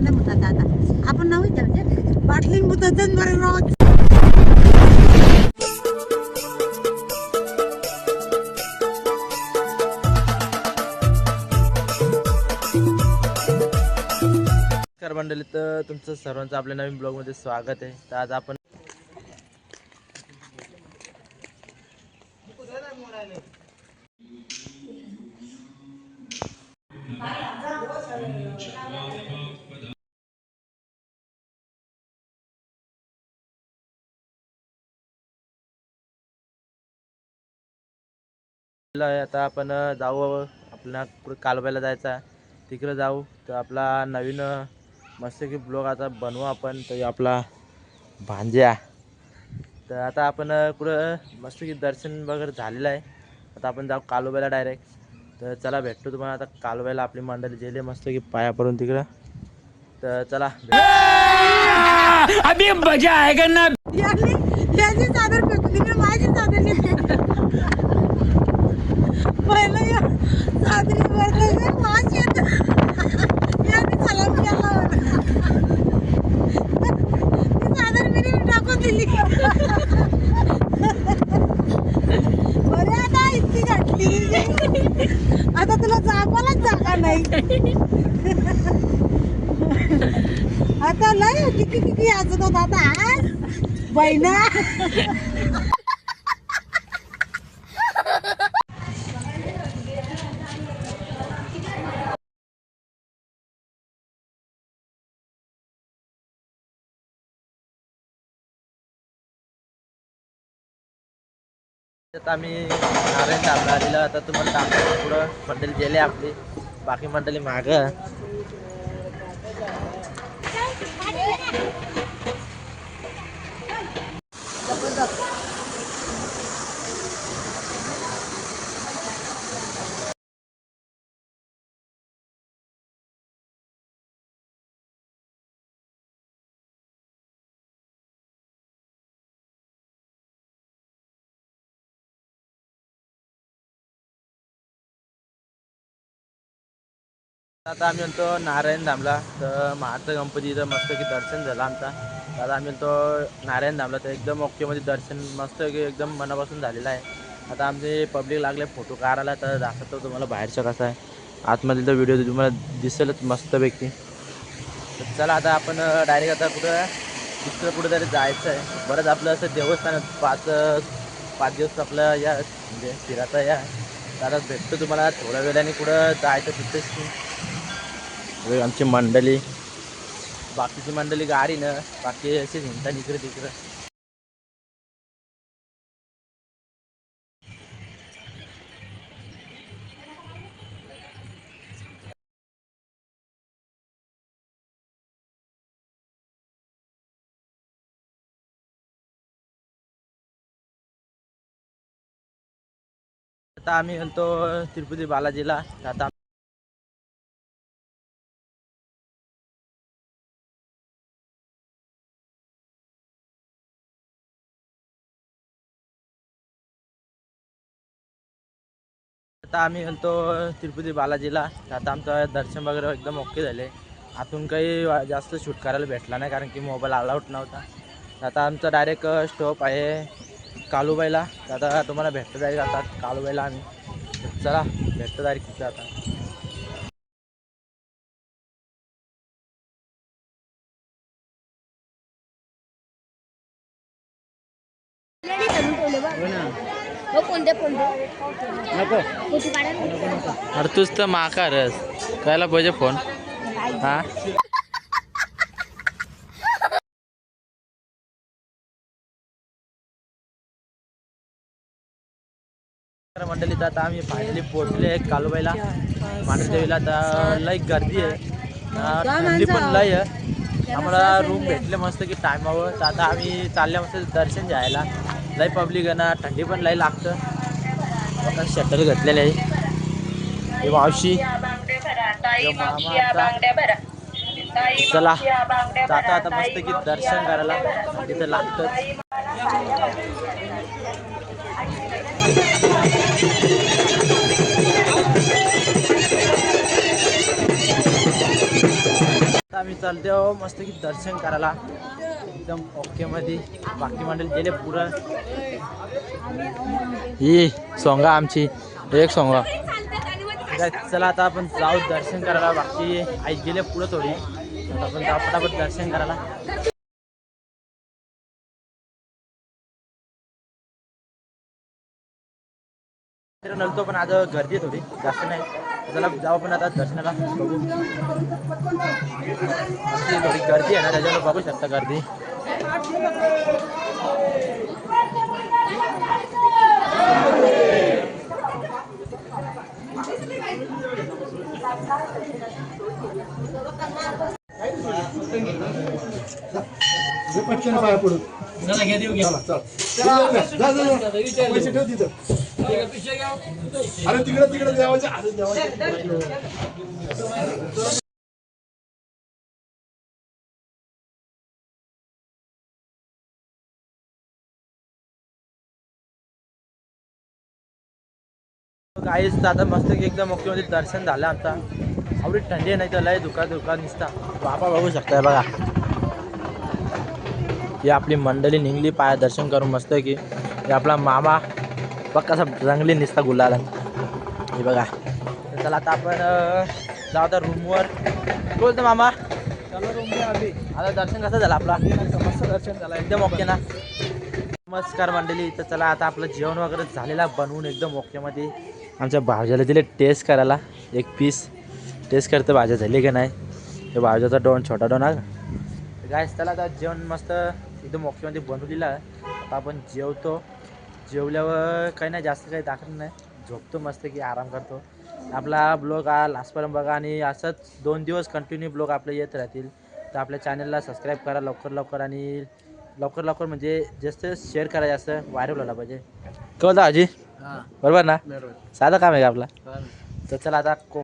नाही मुतात आता आपण नाव म्हणजे बाटली मुतात बरं रोज. नमस्कार मंडळी तर तुमचं सर्वांचं आपल्या नवीन ब्लॉगमध्ये स्वागत आहे. तर आज आपण आता आपण जाऊ. आपल्याला कुठं कालबायला जायचं आहे तिकडं जाऊ. तर आपला नवीन मस्त की ब्लॉग आता बनवू आपण. तर आपला भांज्या तर आता आपण कुठं मस्त की दर्शन वगैरे झालेलं आहे. आता आपण जाऊ कालोबायला डायरेक्ट तर चला भेटतो तुम्हाला आता कालोबायला आपली मंडळी गेले मस्त की पाया पडून तिकडं. तर चला अभी मजा ना. चादर फेकून दिली माझी आता तुला जागवालाच जागा नाही? आता लय किती किती याचत होता आता आज बहिणा? आम्ही नारायण धामला आलेलो आता तुम्हाला दाखवतो पुढं. मंडळी गेले आपली. बाकी मंडळी मागं. आता आम्ही म्हणतो नारायण धामला. तर महाराष्ट्र गणपतीचं मस्त की दर्शन झालं आमचा. आता आम्ही म्हणतो नारायण धामला. तर एकदम ओकेमध्ये दर्शन मस्त की एकदम मनापासून झालेलं आहे. आता आमचे पब्लिक लागले फोटो काढायला तर दाखवतो तुम्हाला बाहेरचं कसं आहे. आतमधील तर व्हिडिओ तुम्हाला दिसेलच मस्तपैकी. तर चला आता आपण डायरेक्ट आता कुठं दुसरं कुठं तरी जायचं आहे. बरंच आपलं असं देवस्थान पाच पाच दिवस आपलं या म्हणजे फिरायचं या तर भेटतो तुम्हाला थोड्या वेळाने. कुठं जायचं तिथेच. आमची मंडळी. बाकीची मंडळी गाडी ना बाकी असे हिंडतात इकडे तिकडं आता आम्ही म्हणतो तिरुपती बालाजीला. आता आता आम्ही म्हणतो तिरुपती बालाजीला. आता आमचं दर्शन वगैरे एकदम ओके झाले. आतून काही जास्त शूट करायला भेटला नाही कारण की मोबाईल अलाउट नव्हता. आता आमचा डायरेक्ट स्टॉप आहे कालूबाईला. आता तुम्हाला भेटतं जाईल आता कालूबाईला आम्ही. चला भेटतं डायरेक्ट तिथं आता. हो कोणते कोणते फोटो काढा ना. अरे तूच तर माकारस कायला पाहिजे फोन. हा? मंडळी तर आता आम्ही फायनली पोहोचले कालूबाईला मांडदेवीला तर लई गर्दी आहे. थंडी पण आहे. आम्हाला रूम भेटले मस्त की टायमावर तर आता आम्ही चालले मस्त दर्शन घ्यायला. लई पब्लिक आहे ना थंडी पण लई लागतं. आता शटर घेतलेले आहे. हे मावशी चला. जाता आता मस्त की दर्शन करायला. तिथं लागतं आता आम्ही चालतो हो, मस्त की दर्शन करायला. एकदम ओके मध्ये बाकी मंडळी गेले पुढं ही सोंगा आमची एक सोंगा. चला आता आपण जाऊ दर्शन करायला. बाकी आई गेले पुढं थोडी. आपण जाऊ फटाफट दर्शन करायला. नलतो पण आज गर्दी आहे थोडी. जास्त नाही. चला जाऊ पण आता दर्शनाला. बघू आमची थोडी गर्दी आहे ना त्याच्यावर बघू शकता गर्दी पटकन पाया पडून चला जा, जा, जा. पैसे ठेव तिथं अरे तिकडे तिकडे देवाच्या अरे देवाच्या काहीच आता मस्त एकदम मुख्यमंत्री दर्शन झालं आमचा. आवडी थंडी नाही तर लय दुका दुका निसता. बाबा बघू शकताय बघा. ही आपली मंडळी निघली पाया दर्शन करून मस्त की. हे आपला मामा बघ कसा रंगली निसता गुलाला. हे बघा. तर चला आता आपण जाऊ आता रूमवर बोलतो मामा. आता दर्शन कसं झालं आपला? मस्त दर्शन झालं. एकदम ओके ना? नमस्कार मंडळी. तर चला आता आपलं जेवण वगैरे झालेला बनवून एकदम ओकेमध्ये आमच्या भावजाला दिले टेस्ट करायला एक पीस टेस्ट करतं भाज्या झाली की नाही? ते भावजाचा डोन छोटा डोन आहे. काय त्याला आता जेवण मस्त एकदम ओकेमध्ये बनवलेलं आहे. आता आपण जेवतो. जेवल्यावर काही नाही जास्त काही दाखवत नाही. झोपतो मस्त की आराम करतो. आपला ब्लॉग हा लास्टपर्यंत बघा आणि असंच दोन दिवस कंटिन्यू ब्लॉग आपले येत राहतील. तर आपल्या चॅनलला सबस्क्राईब करा लवकर लवकर आणि लवकर लवकर म्हणजे जास्त शेअर करा जास्त व्हायरल व्हायला पाहिजे. कळतं आजी? बरोबर ना? साधं काम आहे का आपला? तर चला आता को